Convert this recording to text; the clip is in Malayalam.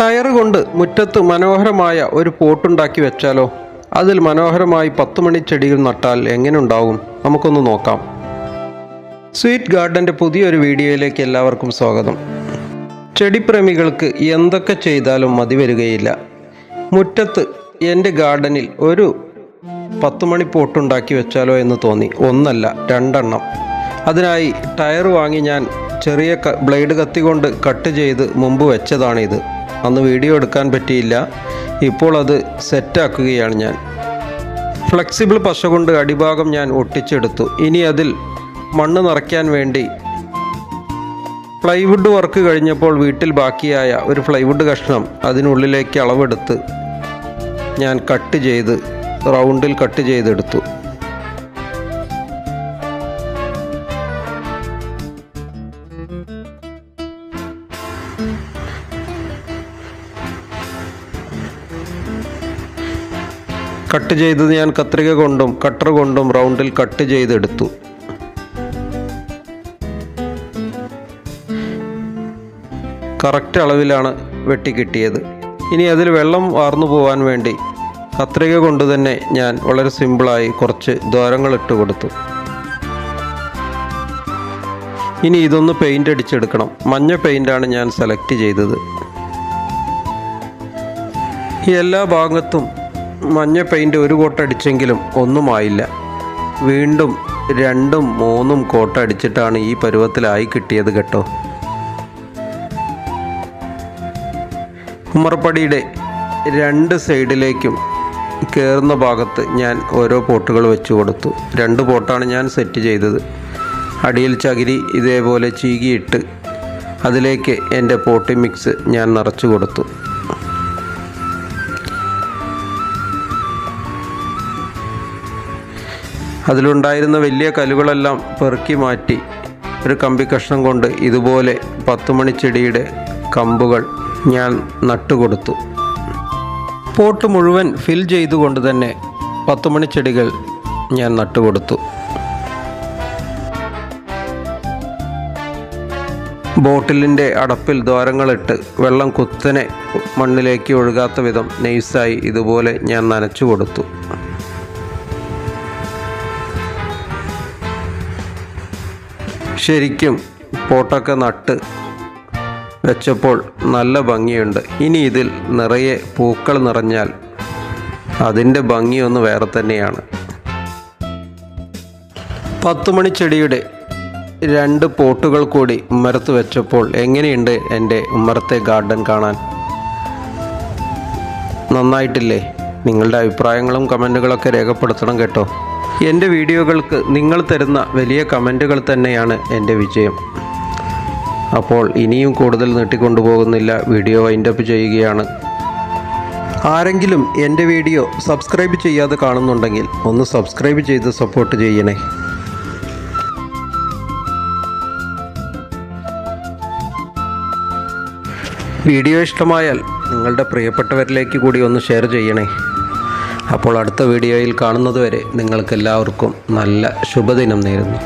ടയർ കൊണ്ട് മുറ്റത്ത് മനോഹരമായ ഒരു പോട്ടുണ്ടാക്കി വെച്ചാലോ? അതിൽ മനോഹരമായി പത്ത് മണി ചെടികൾ നട്ടാൽ എങ്ങനെ ഉണ്ടാവും നമുക്കൊന്ന് നോക്കാം. സ്വീറ്റ് ഗാർഡന്റെ പുതിയൊരു വീഡിയോയിലേക്ക് എല്ലാവർക്കും സ്വാഗതം. ചെടിപ്രേമികൾക്ക് എന്തൊക്കെ ചെയ്താലും മതി വരികയില്ല. മുറ്റത്ത് എന്റെ ഗാർഡനിൽ ഒരു പത്ത് മണി പോട്ടുണ്ടാക്കി വെച്ചാലോ എന്ന് തോന്നി. ഒന്നല്ല രണ്ടെണ്ണം. അതിനായി ടയർ വാങ്ങി ഞാൻ ചെറിയ ബ്ലേഡ് കത്തി കൊണ്ട് കട്ട് ചെയ്ത് മുമ്പ് വെച്ചതാണിത്. അന്ന് വീഡിയോ എടുക്കാൻ പറ്റിയില്ല. ഇപ്പോൾ അത് സെറ്റാക്കുകയാണ് ഞാൻ. ഫ്ലെക്സിബിൾ പശ കൊണ്ട് അടിഭാഗം ഞാൻ ഒട്ടിച്ചെടുത്തു. ഇനി അതിൽ മണ്ണ് നിറയ്ക്കാൻ വേണ്ടി പ്ലൈവുഡ് വർക്ക് കഴിഞ്ഞപ്പോൾ വീട്ടിൽ ബാക്കിയായ ഒരു പ്ലൈവുഡ് കഷ്ണം അതിനുള്ളിലേക്ക് അളവെടുത്ത് ഞാൻ കട്ട് ചെയ്ത് റൗണ്ടിൽ കട്ട് ചെയ്തെടുത്തു. കട്ട് ചെയ്തത് ഞാൻ കത്രിക കൊണ്ടും കട്ടർ കൊണ്ടും റൗണ്ടിൽ കട്ട് ചെയ്തെടുത്തു. കറക്റ്റ് അളവിലാണ് വെട്ടി കിട്ടിയത്. ഇനി അതിൽ വെള്ളം വാർന്നു പോകാൻ വേണ്ടി കത്രിക കൊണ്ട് തന്നെ ഞാൻ വളരെ സിമ്പിളായി കുറച്ച് ദ്വാരങ്ങൾ ഇട്ട് കൊടുത്തു. ഇനി ഇതൊന്ന് പെയിന്റ് അടിച്ചെടുക്കണം. മഞ്ഞ പെയിന്റാണ് ഞാൻ സെലക്ട് ചെയ്തത്. എല്ലാ ഭാഗത്തും മഞ്ഞ പെയിന്റ് ഒരു കോട്ടടിച്ചെങ്കിലും ഒന്നുമായില്ല വീണ്ടും രണ്ടും മൂന്നും കോട്ട് അടിച്ചിട്ടാണ് ഈ പരുവത്തിലായി കിട്ടിയത് കേട്ടോ. ഉമ്മറപ്പടിയുടെ രണ്ട് സൈഡിലേക്കും കയറുന്ന ഭാഗത്ത് ഞാൻ ഓരോ പോട്ടുകൾ വെച്ച് കൊടുത്തു. രണ്ട് പോട്ടാണ് ഞാൻ സെറ്റ് ചെയ്തത്. അടിയിൽ ചകിരി ഇതേപോലെ ചീകിയിട്ട് അതിലേക്ക് എന്റെ പോട്ടി മിക്സ് ഞാൻ നിറച്ചു കൊടുത്തു. അതിലുണ്ടായിരുന്ന വലിയ കല്ലുകളെല്ലാം പെറുക്കി മാറ്റി ഒരു കമ്പി കഷ്ണം കൊണ്ട് ഇതുപോലെ പത്തുമണി ചെടിയുടെ കമ്പുകൾ ഞാൻ നട്ടുകൊടുത്തു പോട്ട് മുഴുവൻ ഫിൽ ചെയ്തുകൊണ്ട് തന്നെ പത്തുമണി ചെടികൾ ഞാൻ നട്ടുകൊടുത്തു ബോട്ടിലിന്റെ അടപ്പിൽ ദ്വാരങ്ങളിട്ട് വെള്ളം കുത്തനെ മണ്ണിലേക്ക് ഒഴുകാത്ത വിധം നൈസായി ഇതുപോലെ ഞാൻ നനച്ചു കൊടുത്തു. ശരിക്കും പോട്ടൊക്കെ നട്ട് വെച്ചപ്പോൾ നല്ല ഭംഗിയുണ്ട്. ഇനി ഇതിൽ നിറയെ പൂക്കൾ നിറഞ്ഞാൽ അതിന്റെ ഭംഗിയൊന്ന് വേറെ തന്നെയാണ്. പത്തുമണി മണിച്ചെടിയുടെ രണ്ട് പോട്ടുകൾ കൂടി ഉമ്മരത്ത് വെച്ചപ്പോൾ എങ്ങനെയുണ്ട് എന്റെ ഉമ്മരത്തെ ഗാർഡൻ കാണാൻ? നന്നായിട്ടില്ലേ? നിങ്ങളുടെ അഭിപ്രായങ്ങളും കമന്റുകളൊക്കെ രേഖപ്പെടുത്തണം കേട്ടോ. എന്റെ വീഡിയോകൾക്ക് നിങ്ങൾ തരുന്ന വലിയ കമന്റുകൾ തന്നെയാണ് എന്റെ വിജയം. അപ്പോൾ ഇനിയും കൂടുതൽ നീട്ടിക്കൊണ്ടുപോകുന്നില്ല വീഡിയോ വൈൻഡപ്പ് ചെയ്യുകയാണ്. ആരെങ്കിലും എന്റെ വീഡിയോ സബ്സ്ക്രൈബ് ചെയ്യാതെ കാണുന്നുണ്ടെങ്കിൽ ഒന്ന് സബ്സ്ക്രൈബ് ചെയ്ത് സപ്പോർട്ട് ചെയ്യണേ. വീഡിയോ ഇഷ്ടമായാൽ നിങ്ങളുടെ പ്രിയപ്പെട്ടവരിലേക്ക് കൂടി ഒന്ന് ഷെയർ ചെയ്യണേ. അപ്പോൾ അടുത്ത വീഡിയോയിൽ കാണുന്നതുവരെ നിങ്ങൾക്കെല്ലാവർക്കും നല്ല ശുഭദിനം നേരുന്നു.